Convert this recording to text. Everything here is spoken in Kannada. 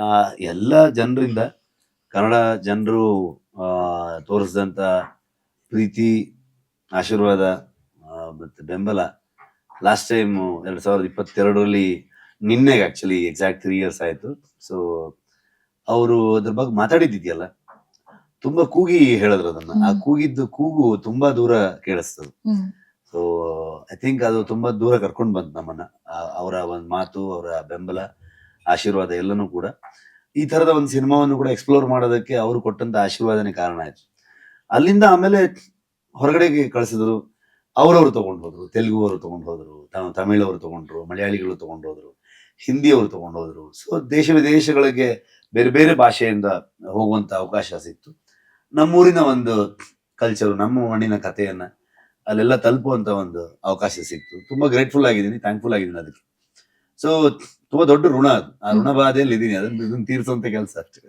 ಆ, ಎಲ್ಲ ಜನರಿಂದ ಕನ್ನಡ ಜನರು ತೋರಿಸಿದಂಥ ಪ್ರೀತಿ ಆಶೀರ್ವಾದ ಮತ್ತು ಮತ್ತೆ ಬೆಂಬಲ ಲಾಸ್ಟ್ ಟೈಮ್ ಎರಡು ಸಾವಿರದ ಇಪ್ಪತ್ತೆರಡರಲ್ಲಿ ನಿನ್ನೆಗೆ ಆ್ಯಕ್ಚುಲಿ ಎಕ್ಸಾಕ್ಟ್ ತ್ರೀ ಇಯರ್ಸ್ ಆಯಿತು. ಸೊ ಅವರು ಅದ್ರ ಬಗ್ಗೆ ಮಾತಾಡಿದ್ದಿದೆಯಲ್ಲ? ತುಂಬಾ ಕೂಗಿ ಹೇಳಿದ್ರು ಅದನ್ನ. ಆ ಕೂಗಿದ್ದು ಕೂಗು ತುಂಬಾ ದೂರ ಕೇಳಿಸ್ತದೆ. ಸೊ ಐ ಥಿಂಕ್ ಅದು ತುಂಬಾ ದೂರ ಕರ್ಕೊಂಡು ಬಂತು ನಮ್ಮನ್ನ. ಅವರ ಒಂದು ಮಾತು ಅವರ ಬೆಂಬಲ. ಆಶೀರ್ವಾದ ಎಲ್ಲನೂ ಕೂಡ. ಈ ತರದ ಒಂದು ಸಿನಿಮಾವನ್ನು ಕೂಡ ಎಕ್ಸ್ಪ್ಲೋರ್ ಮಾಡೋದಕ್ಕೆ ಅವರು ಕೊಟ್ಟಂತ ಆಶೀರ್ವಾದನೇ ಕಾರಣ ಆಯ್ತು. ಅಲ್ಲಿಂದ ಆಮೇಲೆ ಹೊರಗಡೆಗೆ ಕಳಿಸಿದ್ರು, ಅವರವರು ತಗೊಂಡು ಹೋದ್ರು ತೆಲುಗು ಅವರು ತಗೊಂಡು ಹೋದ್ರು ತಮಿಳವರು ತಗೊಂಡ್ರು ಮಲಯಾಳಿಗಳು ತಗೊಂಡು ಹೋದ್ರು ಹಿಂದಿ ಅವರು ತಗೊಂಡು ಹೋದ್ರು. ಸೊ ದೇಶ ವಿದೇಶಗಳಿಗೆ ಬೇರೆ ಬೇರೆ ಭಾಷೆಯಿಂದ ಹೋಗುವಂತ ಅವಕಾಶ ಸಿಕ್ತು. ನಮ್ಮೂರಿನ ಒಂದು ಕಲ್ಚರ್ ನಮ್ಮ ಮಣ್ಣಿನ ಕಥೆಯನ್ನ ಅಲ್ಲೆಲ್ಲ ತಲುಪುವಂತ ಒಂದು ಅವಕಾಶ ಸಿಕ್ತು. ತುಂಬಾ ಗ್ರೇಟ್ಫುಲ್ ಆಗಿದ್ದೀನಿ ಥ್ಯಾಂಕ್ಫುಲ್ ಆಗಿದ್ದೀನಿ ಅದಕ್ಕೆ. ಸೊ ತುಂಬಾ ದೊಡ್ಡ ಋಣ ಅದು. ಆ ಋಣ ಬಾಧೆಯಲ್ಲಿ ಇದೀನಿ ಅದನ್ನ ಇದನ್ನ ತೀರಿಸುವಂತ ಕೆಲಸ ಅಷ್ಟೇ.